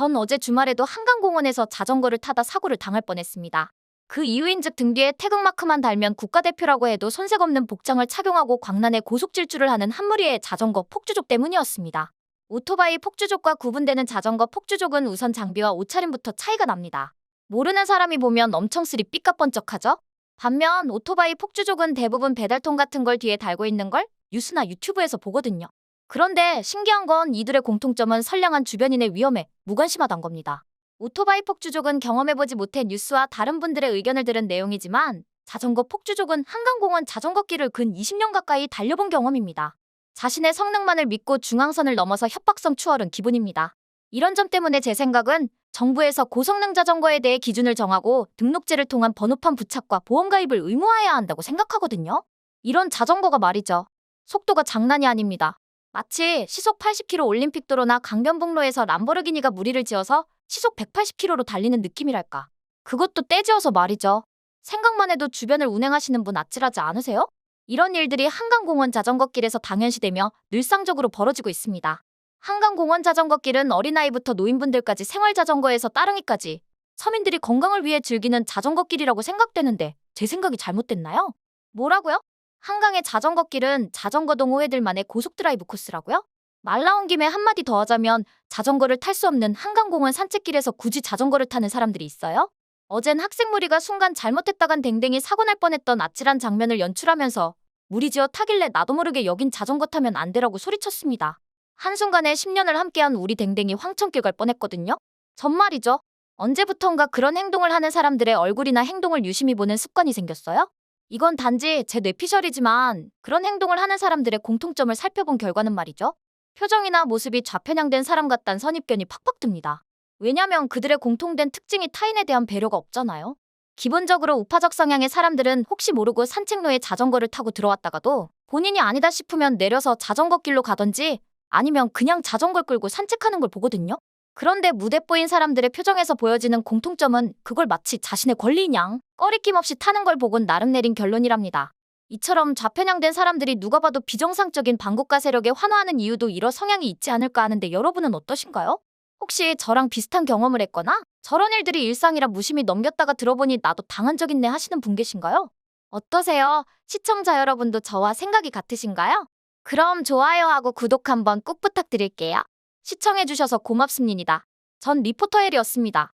전 어제 주말에도 한강공원에서 자전거를 타다 사고를 당할 뻔했습니다. 그 이유인즉 등 뒤에 태극마크만 달면 국가대표라고 해도 손색 없는 복장을 착용하고 광란에 고속 질주를 하는 한 무리의 자전거 폭주족 때문이었습니다. 오토바이 폭주족과 구분되는 자전거 폭주족은 우선 장비와 옷차림부터 차이가 납니다. 모르는 사람이 보면 엄청 스리 삐까뻔쩍하죠? 반면 오토바이 폭주족은 대부분 배달통 같은 걸 뒤에 달고 있는 걸 뉴스나 유튜브에서 보거든요. 그런데 신기한 건 이들의 공통점은 선량한 주변인의 위험에 무관심하단 겁니다. 오토바이 폭주족은 경험해보지 못해 뉴스와 다른 분들의 의견을 들은 내용이지만 자전거 폭주족은 한강공원 자전거길을 근 20년 가까이 달려본 경험입니다. 자신의 성능만을 믿고 중앙선을 넘어서 협박성 추월은 기본입니다. 이런 점 때문에 제 생각은 정부에서 고성능 자전거에 대해 기준을 정하고 등록제를 통한 번호판 부착과 보험 가입을 의무화해야 한다고 생각하거든요. 이런 자전거가 말이죠. 속도가 장난이 아닙니다. 마치 시속 80km 올림픽 도로나 강변북로에서 람보르기니가 무리를 지어서 시속 180km로 달리는 느낌이랄까. 그것도 떼지어서 말이죠. 생각만 해도 주변을 운행하시는 분 아찔하지 않으세요? 이런 일들이 한강공원 자전거길에서 당연시되며 늘상적으로 벌어지고 있습니다. 한강공원 자전거길은 어린아이부터 노인분들까지 생활자전거에서 따릉이까지 서민들이 건강을 위해 즐기는 자전거길이라고 생각되는데 제 생각이 잘못됐나요? 뭐라고요? 한강의 자전거 길은 자전거 동호회들만의 고속 드라이브 코스라고요? 말 나온 김에 한마디 더 하자면 자전거를 탈 수 없는 한강공원 산책길에서 굳이 자전거를 타는 사람들이 있어요? 어젠 학생 무리가 순간 잘못했다간 댕댕이 사고 날 뻔했던 아찔한 장면을 연출하면서 무리지어 타길래 나도 모르게 여긴 자전거 타면 안 되라고 소리쳤습니다. 한순간에 10년을 함께한 우리 댕댕이 황천길 갈 뻔했거든요. 전말이죠. 언제부턴가 그런 행동을 하는 사람들의 얼굴이나 행동을 유심히 보는 습관이 생겼어요? 이건 단지 제 뇌피셜이지만 그런 행동을 하는 사람들의 공통점을 살펴본 결과는 말이죠. 표정이나 모습이 좌편향된 사람 같단 선입견이 팍팍 듭니다. 왜냐면 그들의 공통된 특징이 타인에 대한 배려가 없잖아요. 기본적으로 우파적 성향의 사람들은 혹시 모르고 산책로에 자전거를 타고 들어왔다가도 본인이 아니다 싶으면 내려서 자전거 길로 가던지 아니면 그냥 자전거를 끌고 산책하는 걸 보거든요. 그런데 무대뽀인 사람들의 표정에서 보여지는 공통점은 그걸 마치 자신의 권리인 양 꺼리낌 없이 타는 걸 보곤 나름 내린 결론이랍니다. 이처럼 좌편향된 사람들이 누가 봐도 비정상적인 반국가 세력에 환호하는 이유도 이러 성향이 있지 않을까 하는데 여러분은 어떠신가요? 혹시 저랑 비슷한 경험을 했거나 저런 일들이 일상이라 무심히 넘겼다가 들어보니 나도 당한 적 있네 하시는 분 계신가요? 어떠세요? 시청자 여러분도 저와 생각이 같으신가요? 그럼 좋아요하고 구독 한번 꼭 부탁드릴게요. 시청해주셔서 고맙습니다. 전 리포터 헬이었습니다.